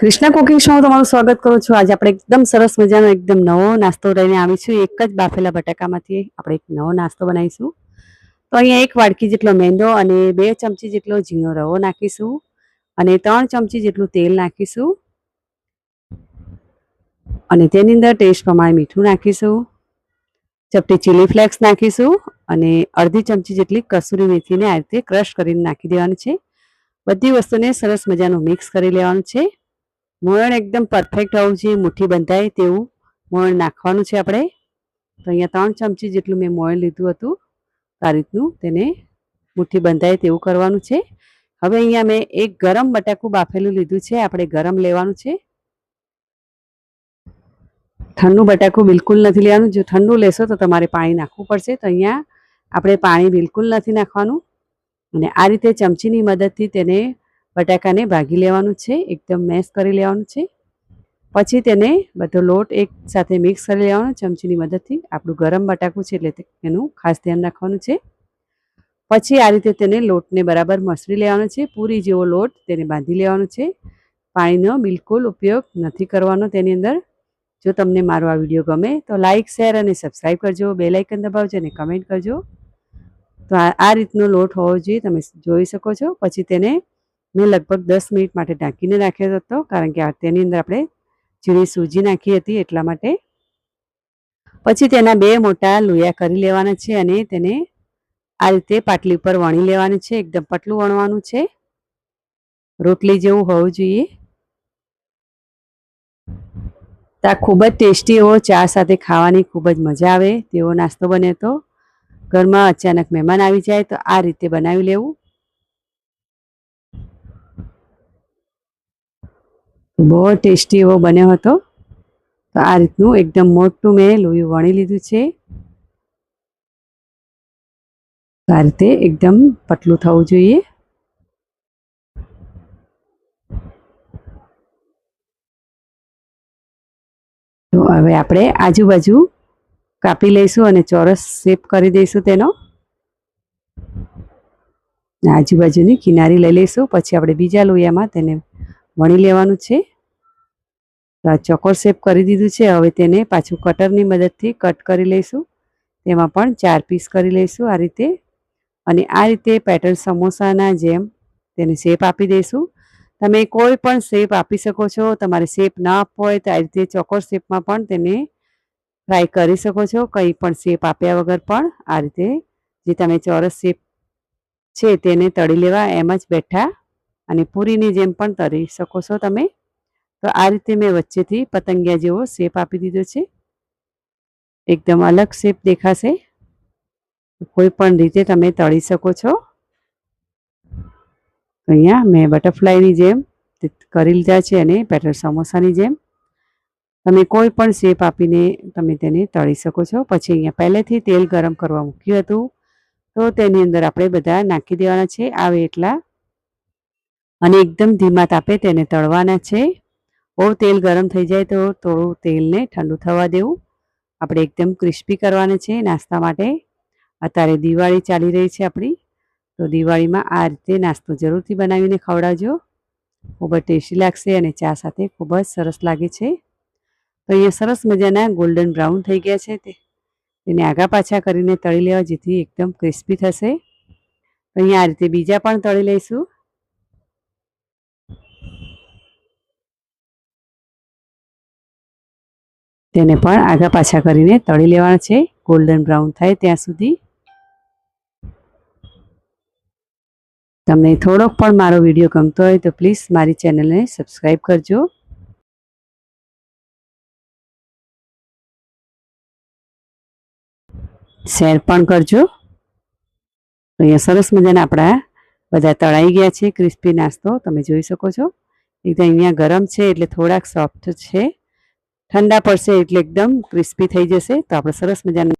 Krishna cooking show તમારું સ્વાગત કરું છું. આજે આપણે એકદમ સરસ મજાનો એકદમ નવો નાસ્તો લઈને આવીશું એક જ બાફેલા બટાકામાંથી આપણે એક નવો નાસ્તો બનાવીશું. તો અહીંયા એક વાડકી જેટલો મેંદો અને બે ચમચી જેટલો ઝીણો રવો નાખીશું અને ત્રણ ચમચી જેટલું તેલ નાખીશું. અને તેની અંદર ટેસ્ટ પ્રમાણે મીઠું નાખીશું. ચપટી ચીલી ફ્લેક્સ નાખીશું અને અડધી ચમચી જેટલી કસૂરી મેથીને આ રીતે ક્રશ કરીને નાખી દેવાનું છે. બધી વસ્તુને સરસ મજાનું મિક્સ કરી લેવાનું છે. મોયણ એકદમ પરફેક્ટ હોવું જોઈએ, મુઠ્ઠી બંધાય તેવું મોયણ નાખવાનું છે આપણે. તો અહીંયા ત્રણ ચમચી જેટલું મેં મોણ લીધું હતું. આ રીતનું તેને મુઠ્ઠી બંધાય તેવું કરવાનું છે. હવે અહીંયા મેં એક ગરમ બટાકું બાફેલું લીધું છે, આપણે ગરમ લેવાનું છે. ઠંડુ બટાકું બિલકુલ નથી લેવાનું. જો ઠંડુ લેશો તો તમારે પાણી નાખવું પડશે. તો અહીંયા આપણે પાણી બિલકુલ નથી નાખવાનું. અને આ રીતે ચમચીની મદદથી તેને બટાકાને ભાગી લેવાનું છે, એકદમ મેશ કરી લેવાનું છે. પછી તેને બધો લોટ એક સાથે મિક્સ કરી લેવાનો, ચમચીની મદદથી. આપણું ગરમ બટાકું છે એટલે એનું ખાસ ધ્યાન રાખવાનું છે. પછી આ રીતે તેને લોટને બરાબર મસળી લેવાનો છે. પૂરી જેવો લોટ તેને બાંધી લેવાનો છે. પાણીનો બિલકુલ ઉપયોગ નથી કરવાનો તેની અંદર. જો તમને મારો આ વીડિયો ગમે તો લાઇક શેર અને સબસ્ક્રાઈબ કરજો. બે લાઇકન દબાવજો અને કમેન્ટ કરજો. તો આ રીતનો લોટ હોવો જોઈએ, તમે જોઈ શકો છો. પછી તેને મેં લગભગ દસ મિનિટ માટે ઢાંકીને રાખ્યો હતો, કારણ કે તેની અંદર આપણે ઝીણી સૂજી નાખી હતી એટલા માટે. પછી તેના બે મોટા લોયા કરી લેવાના છે અને તેને આ રીતે પાટલી ઉપર વણી લેવાની છે, એકદમ પતલું વણવાનું છે. રોટલી જેવું હોવું જોઈએ. તો ખૂબ જ ટેસ્ટી એવો ચા સાથે ખાવાની ખૂબ જ મજા આવે તેવો નાસ્તો બને તો. ઘરમાં અચાનક મહેમાન આવી જાય તો આ રીતે બનાવી લેવું. બહુ ટેસ્ટી એવો બન્યો હતો. તો આ રીતનું એકદમ મોટું મેં લોહી વણી લીધું છે. આ રીતે એકદમ પતલું થવું જોઈએ. તો હવે આપણે આજુબાજુ કાપી લઈશું અને ચોરસ શેપ કરી દઈશું તેનો. આજુબાજુની કિનારી લઈ લઈશું, પછી આપણે બીજા લોહીયામાં તેને વણી લેવાનું છે. તો આ ચોકોર શેપ કરી દીધું છે. હવે તેને પાછું કટરની મદદથી કટ કરી લઈશું. તેમાં પણ ચાર પીસ કરી લઈશું આ રીતે. અને આ રીતે પેટર્ન સમોસાના જેમ તેને શેપ આપી દઈશું. તમે કોઈ પણ શેપ આપી શકો છો. તમારે શેપ ના આપવો હોય તો આ રીતે ચોકોર શેપમાં પણ તેને ફ્રાય કરી શકો છો. કંઈ પણ શેપ આપ્યા વગર પણ આ રીતે જે તમે ચોરસ શેપ છે તેને તળી લેવા એમ જ બેઠા અને પૂરીની જેમ પણ તળી શકો છો તમે. તો આ રીતે મેં વચ્ચેથી પતંગિયા જેવો શેપ આપી દીધો છે. એકદમ અલગ શેપ દેખાશે. કોઈ પણ રીતે તમે તળી શકો છો. અહીંયા મેં બટરફ્લાયની જેમ કરી લીધા છે અને પેટર સમોસાની જેમ. તમે કોઈ પણ શેપ આપીને તમે તેને તળી શકો છો. પછી અહીંયા પહેલેથી તેલ ગરમ કરવા મૂક્યું હતું. તો તેની અંદર આપણે બધા નાખી દેવાના છે. આવે એટલા અને એકદમ ધીમા તાપે તેને તળવાના છે. બહુ તેલ ગરમ થઈ જાય તો થોડું તેલને ઠંડુ થવા દેવું. આપણે એકદમ ક્રિસ્પી કરવાના છે નાસ્તા માટે. અત્યારે દિવાળી ચાલી રહી છે આપણી. તો દિવાળીમાં આ રીતે નાસ્તો જરૂરથી બનાવીને ખવડાવજો. ખૂબ જ ટેસ્ટી લાગશે અને ચા સાથે ખૂબ જ સરસ લાગે છે. તો અહીંયા સરસ મજાના ગોલ્ડન બ્રાઉન થઈ ગયા છે તે. તેને આગા પાછા કરીને તળી લેવા જેથી એકદમ ક્રિસ્પી થશે. તો અહીંયા આ રીતે બીજા પણ તળી લઈશું. તેને પણ આગા પાછા કરીને તળી લેવાના છે. ગોલ્ડન બ્રાઉન થાય ત્યાં સુધી. તમને થોડોક પણ મારો વીડિયો ગમતો હોય તો પ્લીઝ મારી ચેનલને સબસ્ક્રાઈબ કરજો. શેર પણ કરજો. અહીંયા સરસ મજાના આપણા બધા તળાઈ ગયા છે. ક્રિસ્પી નાસ્તો તમે જોઈ શકો છો. એકદમ અહીંયા ગરમ છે એટલે થોડાક સોફ્ટ છે. ઠંડા પડશે એટલે એકદમ ક્રિસ્પી થઈ જશે. તો આપણે સરસ મજાના